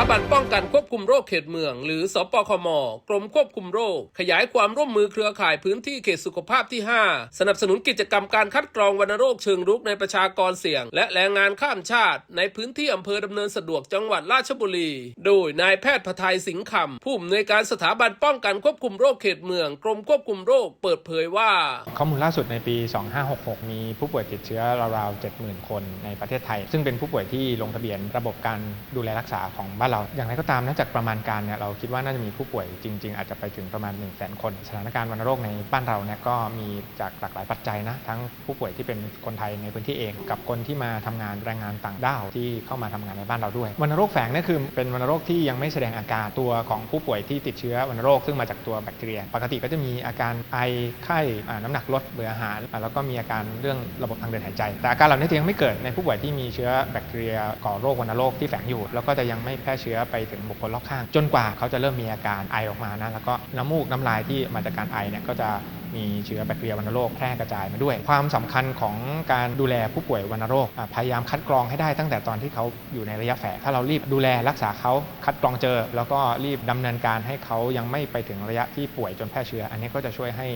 าบันป้องกันควบคุมโรคเขตเมือง หรือสปคม กรมควบคุมโรค ขยายความร่วมมือเครือข่ายพื้นที่เขตสุขภาพที่ 5 สนับสนุนกิจกรรมการคัดกรองวัณโรคเชิงรุกในประชากรเสี่ยง และแรงงานข้ามชาติ ในพื้นที่อำเภอดำเนินสะดวกจังหวัดราชบุรี โดยนายแพทย์พทายสิงห์คำผู้อำนวยการสถาบันป้องกันควบคุมโรคเขตเมือง กรมควบคุมโรค เปิดเผยว่า ข้อมูลล่าสุดในปี 2566 มีผู้ป่วยติดเชื้อราวๆ70,000 คนในประเทศไทย ซึ่งเป็นผู้ป่วยที่ลงทะเบียนระบบการดูแลรักษาของบ้านเราอย่างไรก็ตามนะจากประมาณการเนี่ยเราคิดว่าน่าจะมีผู้ป่วยจริง ๆ อาจจะไปถึงประมาณ 1 0 0 0 0 0คน สถานการณ์วัณโรคในบ้านเราเนี่ยก็มีจากหลากหลายปัจจัยนะทั้งผู้ป่วยที่เป็นคนไทยในพื้นที่เอง กับคนที่มาทำงานแรงงานต่างด้าวที่เข้ามาทำงานในบ้านเราด้วยวัณโรคแฝงนี่คือเป็นวัณโรคที่ยังไม่แสดงอาการตัวของผู้ป่วยที่ติดเชื้อวัณโรคซึ่งมาจากตัวแบคทีเรีย ปกติก็จะมีอาการไอไข้น้ำหนักลดเบื่ออาหาร แล้วก็มีอาการเรื่องระบบทางเดินหายใจ แต่อาการเหล่านี้ยังไม่เกิดในผู้ป่วยที่มีเชื้อแบคทีเรียก่อโรควัณโรคที่แฝงอยู่ แล้วก็จะยังไม่แพร่เชื้อไปถึงบุคคลรอบข้าง จนกว่าเขาจะเริ่มมีอาการไอออกมานะแล้วก็น้ำมูกน้ำลายที่มาจากการไอเนี่ยก็จะ มีเชื้อแบคทีเรียวัณโรคแพร่กระจายมาด้วย ความสำคัญของการดูแลผู้ป่วยวัณโรคอ่พยายามคัดกรองให้ได้ตั้งแต่ตอนที่เขาอยู่ในระยะแฝงถ้าเรารีบดูแลรักษาเขาคัดกรองเจอ แล้วก็รีบดำเนินการให้เขายังไม่ไปถึงระยะที่ป่วยจนแพร่เชื้อ อันนี้ก็จะช่วยให้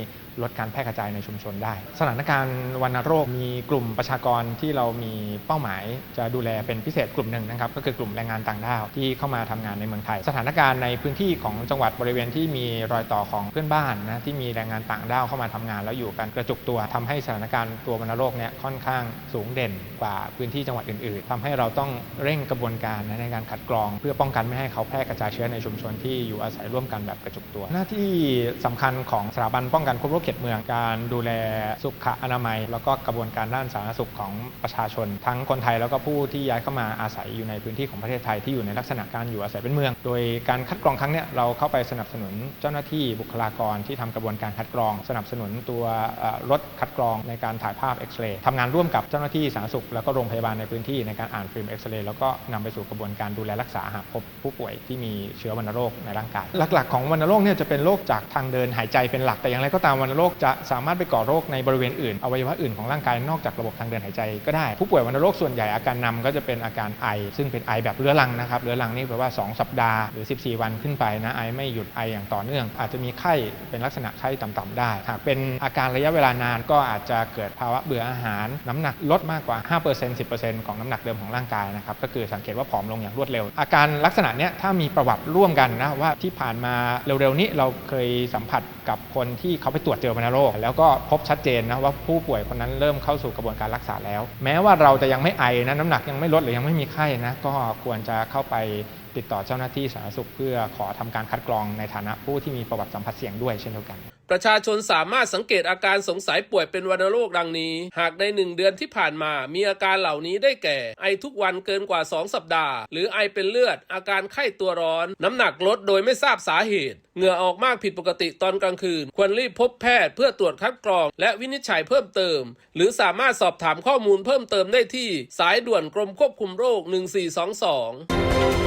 ลดการแพร่กระจายในชุมชนได้ สถานการณ์วัณโรคมีกลุ่มประชากรที่เรามีเป้าหมาย จะดูแลเป็นพิเศษกลุ่มหนึ่งนะครับก็คือกลุ่มแรงงานต่างด้าวที่เข้ามาทำงานในเมืองไทย สถานการณ์ในพื้นที่ของจังหวัดบริเวณที่มีรอยต่อของเพื่อนบ้านนะที่มีแรงงานต่างด้าวเข้ามาทำงานแล้วอยู่กันกระจุกตัวทำให้สถานการณ์ตัววัณโรคเนี่ยค่อนข้างสูงเด่นกว่าพื้นที่จังหวัดอื่น ๆทำให้เราต้องเร่งกระบวนการนในการคัดกรอง เพื่อป้องกันไม่ให้เขาแพร่กระจายเชื้อในชุมชนที่อยู่อาศัยร่วมกันแบบกระจุกตัว หน้าที่สำคัญของสถาบันป้องกันควบคุมเขตเมืองการดูแลสุขอนามัย แล้วก็กระบวนการด้านสาธารณสุขของประชาชน ทั้งคนไทยแล้วก็ผู้ที่ย้ายเข้ามาอาศัยอยู่ในพื้นที่ของประเทศไทยที่อยู่ในลักษณะการอยู่อาศัยเป็นเมือง โดยการคัดกรองครั้งเนี้ยเราเข้าไปสนับสนุนเจ้าหน้าที่บุคลากรที่ทำกระบวนการคัดกรองสนับสนุนตัวรถคัดกรองในการถ่ายภาพเอ็กซเรย์ทำงานร่วมกับเจ้าหน้าที่สาธารณสุข แล้วก็โรงพยาบาลในพื้นที่ในการอ่านฟิล์มเอ็กซเรย์แล้วก็นำไปสู่กระบวนการดูแลรักษาหากพบผู้ป่วยที่มีเชื้อวัณโรคในร่างกาย หลักๆ ของวัณโรคเนี่ยจะเป็นโรคจากทางเดินหายใจเป็นหลักแต่อย่างไรก็ตามวัณโรคจะสามารถไปก่อโรคในบริเวณอื่นอวัยวะอื่นของร่างกายนอกจากระบบทางเดินหายใจก็ได้ ผู้ป่วยวัณโรคส่วนใหญ่อาการนำก็จะเป็นอาการไอ ซึ่งเป็นไอแบบเรื้อรังนะครับเรื้อรังนี่แปลว่า 2 สัปดาห์หรือ 14 วันขึ้นไปนะไอไม่หยุดไออย่างต่อเนื่อง อาจจะมีไข้เป็นลักษณะไข้ต่ำๆได้หากเป็นอาการระยะเวลานานก็อาจจะเกิดภาวะเบื่ออาหาร น้ำหนักลดมากกว่า 5% 10%ของน้ำหนักเดิมของร่างกายนะครับก็คือสังเกตว่าผอมลงอย่างรวดเร็ว อาการลักษณะเนี้ยถ้ามีประวัติร่วมกันนะว่าที่ผ่านมาเร็วๆนี้เราเคยสัมผัสกับคนที่เขาไปตรวจเจอวัณโรคแล้วก็พบชัดเจนนะว่าผู้ป่วยคนนั้นเริ่มเข้าสู่กระบวนการรักษาแล้ว แม้ว่าเราจะยังไม่ไอนะน้ำหนักยังไม่ลดหรือยังไม่มีไข้นะก็ควรจะเข้าไป ติดต่อเจ้าหน้าที่สาธารณสุข เพื่อขอทำการคัดกรองในฐานะผู้ที่มีประวัติสัมผัสเสี่ยงด้วยเช่นเดียวกัน ประชาชนสามารถสังเกตอาการสงสัยป่วยเป็นวัณโรคดังนี้ หากในหนึ่งเดือนที่ผ่านมา มีอาการเหล่านี้ได้แก่ ไอทุกวันเกินกว่า 2 สัปดาห์ หรือไอเป็นเลือด อาการไข้ตัวร้อน น้ำหนักลดโดยไม่ทราบสาเหตุเหงื่อออกมากผิดปกติตอนกลางคืน ควรรีบพบแพทย์เพื่อตรวจคัดกรอง และวินิจฉัยเพิ่มเติม หรือสามารถสอบถามข้อมูลเพิ่มเติมได้ที่ สายด่วนกรมควบคุมโรค 1422